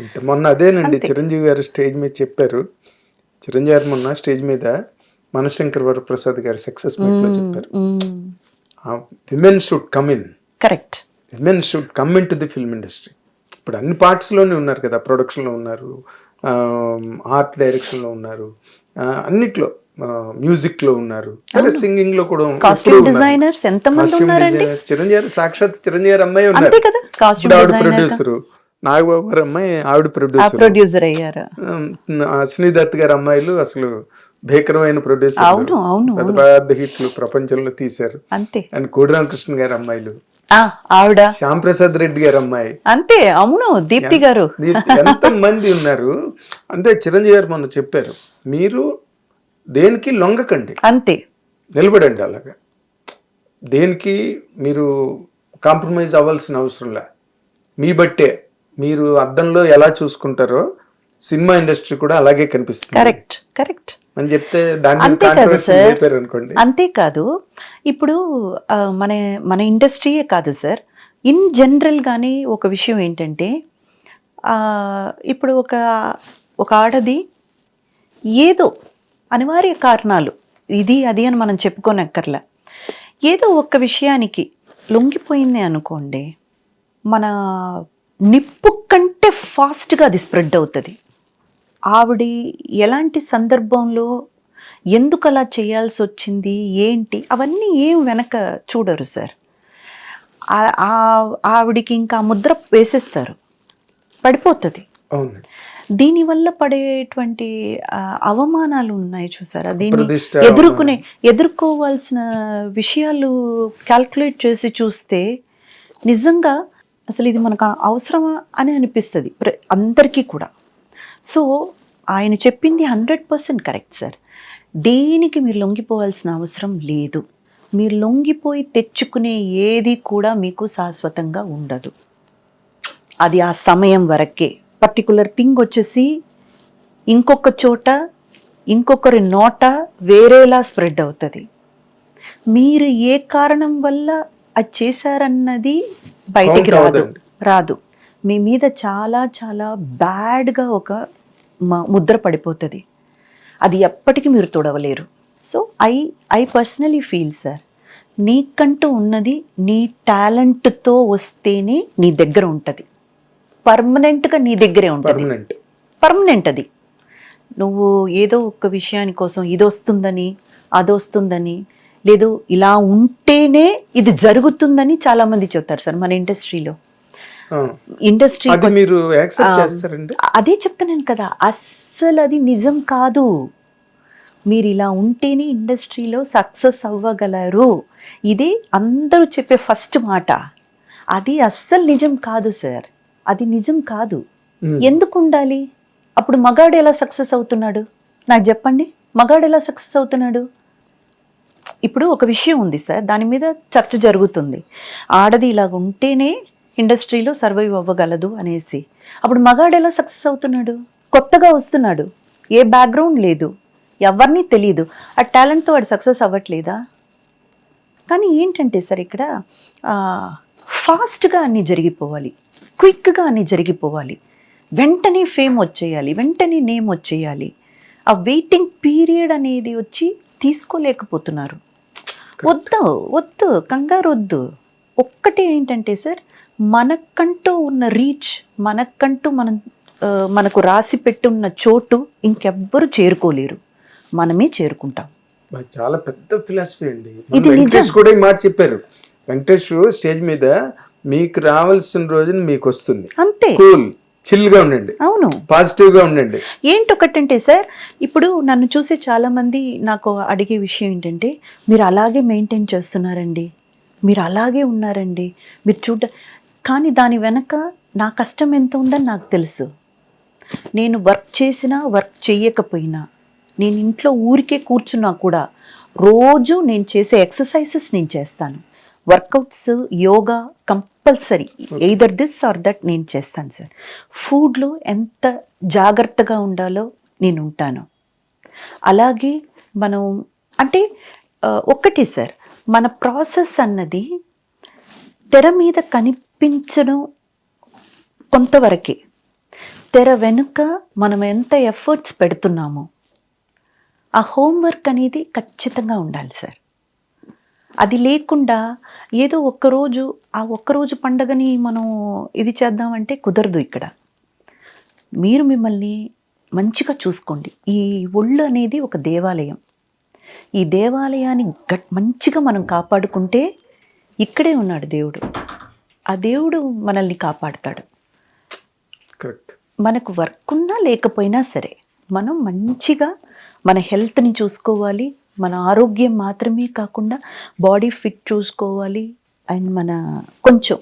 అంటే మొన్న అదేనండి చిరంజీవి గారు స్టేజ్ మీద చెప్పారు. చిరంజీవి గారు మొన్న స్టేజ్ మీద మనశంకర్ వరప్రసాద్ గారి సక్సెస్ మీట్లో చెప్పారు. Women should come in. Correct. Women should come in to the film industry. ఇప్పుడు అన్ని పార్ట్స్లోనే ఉన్నారు కదా ప్రొడక్షన్లో ఉన్నారు ఆర్ట్ డైరెక్షన్లో ఉన్నారు అన్నిట్లో మ్యూజిక్లో ఉన్నారు సింగింగ్లో కూడా Costume ఉన్నారండి? designer, చిరంజీవి సాక్షాత్ చిరంజీవి అమ్మాయి ఉన్నారు. అంతే కదా కాస్ట్యూమ్ ఇప్పుడు ఆవిడ డిజైనర్ ప్రొడ్యూసర్ నాగబాబు గారు అమ్మాయి ఆవిడ ప్రొడ్యూసర్ ప్రొడ్యూసర్ అయ్యారు అశ్విని దత్ గారి అమ్మాయిలు అసలు భీకరమైన ప్రొడ్యూసర్ అవును, అవును, పెద్ద పెద్ద హిట్లు ప్రపంచంలో తీశారు. అంతే. అండ్ కోడిరామకృష్ణ గారి అమ్మాయిలు. ఆవిడ. శ్యామ్ ప్రసాద్ రెడ్డి గారి అమ్మాయి. అంతే అవును దీప్తి గారు. ఎంత మంది ఉన్నారు? అంటే చిరంజీవి గారు మొన్న చెప్పారు మీరు దేనికి లొంగకండి. అంతే. నిలబడండి అలాగా. దేనికి మీరు కాంప్రమైజ్ అవ్వాల్సిన అవసరం లే. మీ బట్టే. మీరు అద్దంలో ఎలా చూసుకుంటారో సినిమా ఇండస్ట్రీ కూడా అలాగే కనిపిస్తుంది. Correct correct. అని చెప్తే అంతే కదా సార్. అనుకోండి. అంతేకాదు ఇప్పుడు మన మన ఇండస్ట్రీయే కాదు సార్. ఇన్ జనరల్ గానే ఒక విషయం ఏంటంటే ఇప్పుడు ఒక ఒక ఆడది ఏదో అనివార్య కారణాలు ఇది అది అని మనం చెప్పుకోనక్కర్లా. ఏదో ఒక్క విషయానికి లొంగిపోయింది అనుకోండి మన నిప్పు కంటే ఫాస్ట్గా అది స్ప్రెడ్ అవుతుంది. ఆవిడ ఎలాంటి సందర్భంలో ఎందుకు అలా చేయాల్సి వచ్చింది ఏంటి అవన్నీ ఏం వెనక చూడరు సార్. ఆవిడికి ఇంకా ముద్ర వేసేస్తారు. పడిపోతుంది. దీనివల్ల పడేటువంటి అవమానాలు ఉన్నాయి చూసారా? దీన్ని ఎదుర్కొనే ఎదుర్కోవాల్సిన విషయాలు క్యాల్కులేట్ చేసి చూస్తే నిజంగా అసలు ఇది మనకు అవసరమా అని అనిపిస్తుంది ప్ర- అందరికీ కూడా. సో ఆయన చెప్పింది హండ్రెడ్ పర్సెంట్ కరెక్ట్ సార్. దేనికి మీరు లొంగిపోవాల్సిన అవసరం లేదు. మీరు లొంగిపోయి తెచ్చుకునే ఏది కూడా మీకు శాశ్వతంగా ఉండదు. అది ఆ సమయం వరకే. పర్టికులర్ థింగ్ వచ్చేసి ఇంకొక చోట ఇంకొకరి నోట వేరేలా స్ప్రెడ్ అవుతుంది. మీరు ఏ కారణం వల్ల అది చేశారన్నది బయటికి రాదు. రాదు. మీ మీద చాలా చాలా బ్యాడ్గా ఒక ముద్ర పడిపోతుంది. అది ఎప్పటికీ మీరు తొడవలేరు. So I I personally feel sir నీకంటూ ఉన్నది నీ టాలెంట్తో వస్తేనే నీ దగ్గర ఉంటుంది. పర్మనెంట్గా నీ దగ్గరే ఉంటుంది. పర్మనెంట్. పర్మనెంట్ అది. నువ్వు ఏదో ఒక విషయాని కోసం ఇది వస్తుందని అది వస్తుందని లేదు ఇలా ఉంటేనే ఇది జరుగుతుందని చాలా మంది చెప్తారు సార్ మన ఇండస్ట్రీలో. ఇండస్ట్రీ అది మీరు అదే చెప్తున్నాను కదా అస్సలు అది నిజం కాదు. మీరు ఇలా ఉంటేనే ఇండస్ట్రీలో సక్సెస్ అవ్వగలరు. ఇది అందరూ చెప్పే ఫస్ట్ మాట. అది అస్సలు నిజం కాదు సార్. అది నిజం కాదు. ఎందుకు ఉండాలి? అప్పుడు మగాడు ఎలా సక్సెస్ అవుతున్నాడు? నాకు చెప్పండి. మగాడు ఎలా సక్సెస్ అవుతున్నాడు? ఇప్పుడు ఒక విషయం ఉంది సార్ దాని మీద చర్చ జరుగుతుంది. ఆడది ఇలాగ ఉంటేనే ఇండస్ట్రీలో సర్వైవ్ అవ్వగలదు అనేసి. అప్పుడు మగాడు ఎలా సక్సెస్ అవుతున్నాడు? కొత్తగా వస్తున్నాడు. ఏ బ్యాక్గ్రౌండ్ లేదు. ఎవరిని తెలియదు ఆ టాలెంట్తో వాడు సక్సెస్ అవ్వట్లేదా? కానీ ఏంటంటే సార్ ఇక్కడ ఫాస్ట్గా అన్నీ జరిగిపోవాలి. క్విక్గా అన్నీ జరిగిపోవాలి. వెంటనే ఫేమ్ వచ్చేయాలి. వెంటనే నేమ్ వచ్చేయాలి. ఆ వెయిటింగ్ పీరియడ్ అనేది వచ్చి తీసుకోలేకపోతున్నారు. వద్దు వద్దు కంగారు వద్దు ఒక్కటే ఏంటంటే సార్ మనకంటూ ఉన్న రీచ్ మనకంటూ మనం మనకు రాసి పెట్టున్న చోటు ఇంకెవ్వరు చేరుకోలేరు. మనమే చేరుకుంటాం. చాలా పెద్ద ఫిలాసఫీ అండి. ఇది. వెంకటేష్ కూడా ఈ మాట చెప్పారు. వెంకటేష్ స్టేజ్ మీద మీకు రావాల్సిన రోజున మీకు వస్తుంది. అంతే. కూల్. చిల్గా ఉండండి. అవును. పాజిటివ్గా ఉండండి. ఏంటొకటంటే సార్ ఇప్పుడు నన్ను చూసే చాలామంది నాకు అడిగే విషయం ఏంటంటే మీరు అలాగే మెయింటైన్ చేస్తున్నారండి. మీరు అలాగే ఉన్నారండి. మీరు చూడ కానీ దాని వెనక నా కష్టం ఎంత ఉందని నాకు తెలుసు. నేను వర్క్ చేసినా వర్క్ చేయకపోయినా నేను ఇంట్లో ఊరికే కూర్చున్నా కూడా రోజు నేను చేసే ఎక్సర్సైజెస్ నేను చేస్తాను. Workouts yoga compulsory either this or that నేను చేస్తాను సార్ ఫుడ్లో ఎంత జాగ్రత్తగా ఉండాలో నేను ఉంటాను. అలాగే మనం అంటే ఒక్కటి సార్ మన ప్రాసెస్ అన్నది తెర మీద కనిపించడం కొంతవరకే. తెర వెనుక మనం ఎంత ఎఫర్ట్స్ పెడుతున్నామో ఆ హోంవర్క్ అనేది ఖచ్చితంగా ఉండాలి సార్ అది లేకుండా ఏదో ఒక్కరోజు ఆ ఒక్కరోజు పండగని మనం ఇది చేద్దామంటే కుదరదు ఇక్కడ. మీరు మిమ్మల్ని మంచిగా చూసుకోండి. ఈ ఒళ్ళు అనేది ఒక దేవాలయం. ఈ దేవాలయాన్ని గట్ మంచిగా మనం కాపాడుకుంటే ఇక్కడే ఉన్నాడు దేవుడు. ఆ దేవుడు మనల్ని కాపాడుతాడు. మనకు వర్క్ ఉన్నా లేకపోయినా సరే మనం మంచిగా మన హెల్త్ని చూసుకోవాలి మన ఆరోగ్యం మాత్రమే కాకుండా బాడీ ఫిట్ చూసుకోవాలి అండ్ మన కొంచెం